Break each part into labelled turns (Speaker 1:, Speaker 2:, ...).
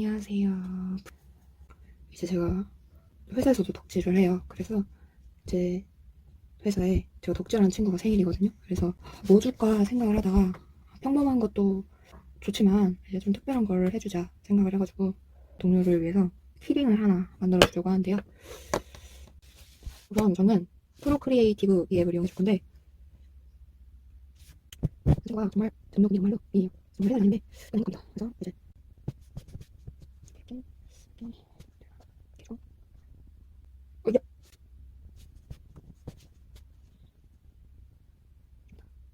Speaker 1: 안녕하세요. 이제 제가 회사에서도 덕질을 해요. 그래서 제 회사에 제가 덕질하는 친구가 생일이거든요. 그래서 뭐 줄까 생각을 하다가 평범한 것도 좋지만 이제 좀 특별한 걸 해주자 생각을 해가지고 동료를 위해서 키링을 하나 만들어 주려고 하는데요. 우선 저는 프로크리에이티브 이 앱을 이용해 줄 건데 제가 정말 등록이 정말로 이 회사 아닌데 아닐 겁니다. 그래서 이제 야,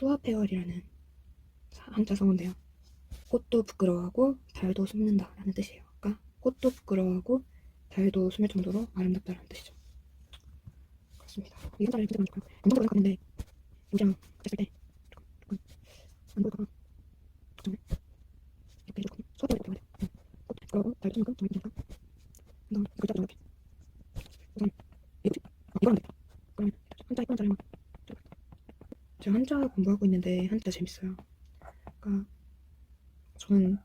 Speaker 1: 수화페어리라는 한자 성어인데요. 꽃도 부끄러워하고 달도 숨는다 라는 뜻이에요. 그러니까 꽃도 부끄러워하고 달도 숨을 정도로 아름답다라는 뜻이죠. 그렇습니다. 이 한자를 진짜 좋아요. 엄청 생각하는데 요지랑 했을 때 조금 조금 안 보일까 봐 걱정을 이렇게. 수화페어리 이렇게 말해요. 꽃 부끄러워하고 달도 숨는 정말 괜찮다. 그다음 글자 정확히 우선 이거지? 아, 이거랑 됐다. 그러면 한자 한자를 한 번 제가 한자 공부하고 있는데 한자 재밌어요. 그러니까 저는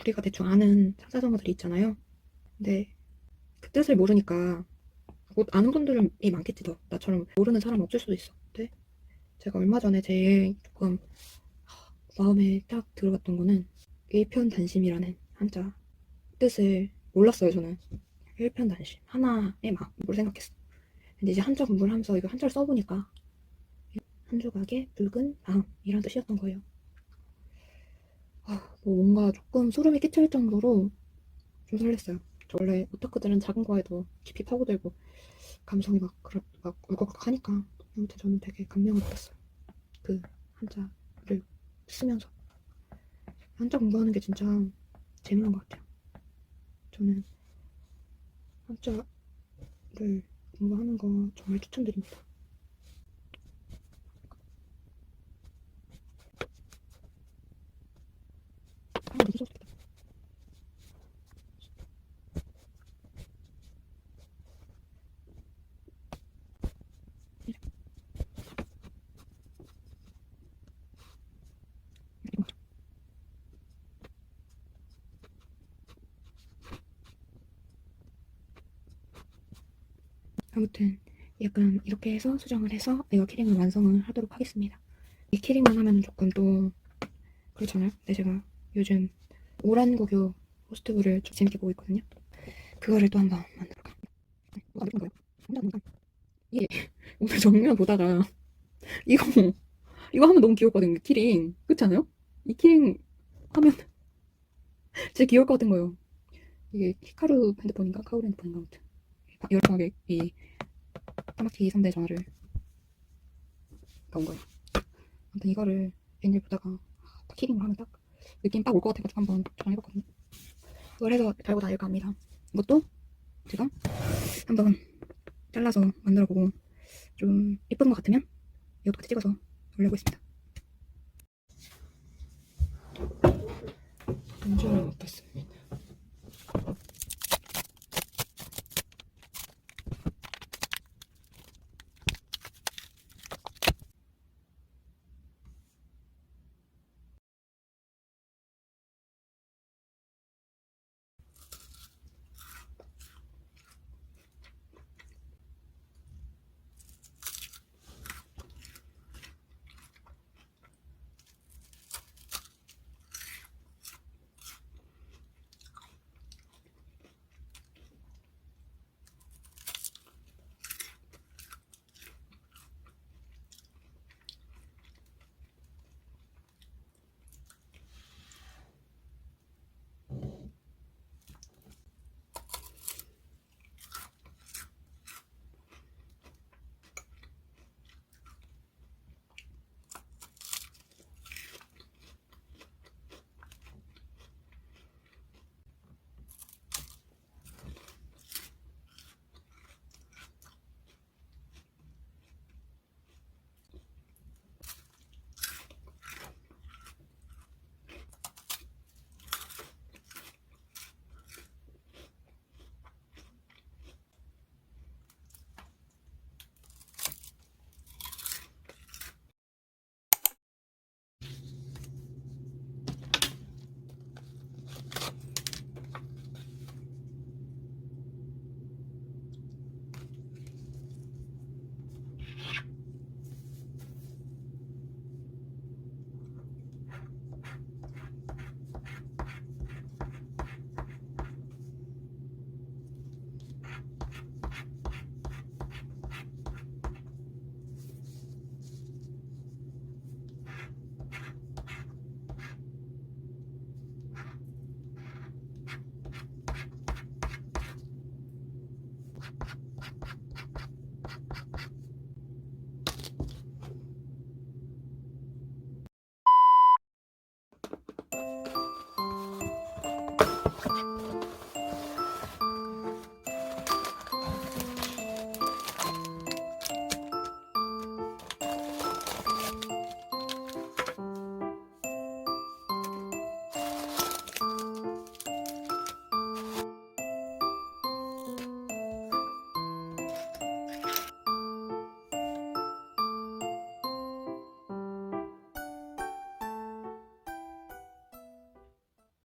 Speaker 1: 우리가 대충 아는 상사성어들이 있잖아요. 근데 그 뜻을 모르니까 뭐 아는 분들이 많겠지 더 나처럼 모르는 사람 없을 수도 있어. 근데 제가 얼마 전에 제일 조금 하, 마음에 딱 들어갔던 거는 일편단심이라는 한자 뜻을 몰랐어요 저는 일편단심 하나의 마음으로 생각했어. 근데 이제 한자 공부를 하면서 이거 한자를 써보니까 한 조각의 붉은 마음이란 뜻이었던 거예요. 아, 뭐 뭔가 조금 소름이 끼칠 정도로 좀 설렜어요. 저 원래 오타쿠들은 작은 거에도 깊이 파고들고 감성이 막 그렇 막 울컥울컥 하니까 아무튼 저는 되게 감명을 받았어요. 그 한자를 쓰면서 한자 공부하는 게 진짜 재밌는 것 같아요. 저는 한자를 공부하는 거 정말 추천드립니다. 아, 되게 좋겠다. 이렇게 맞아. 아무튼 약간 이렇게 해서 수정을 해서 에어 키링을 완성을 하도록 하겠습니다. 이 키링만 하면 조금 또 그렇잖아요. 근데 제가 요즘 오란 고교 호스트부를 좀 재밌게 보고 있거든요. 그거를 또 한번? 혼자 뭔가 이게 오늘 정면 보다가 이거 이거 하면 너무 귀엽거든요. 키링 그렇지 않아요? 이 키링 하면 진짜 귀여울 것 같은 거예요. 이게 히카루 핸드폰인가 카오루 핸드폰인가 아무튼 유럽 광맥이 타마키 3대 전화를 넣은 거예요. 아무튼 이거를 엔젤 보다가 딱 키링으로 하면 딱 느낌 딱 올 것 같아가지고 한번 전화해봤거든요. 그래서 달고 다닐까 합니다. 이것도 제가 한번 잘라서 만들어보고 좀 예쁜 것 같으면 이것도 같이 찍어서 올려고 있습니다. 연주는 어떻습니까?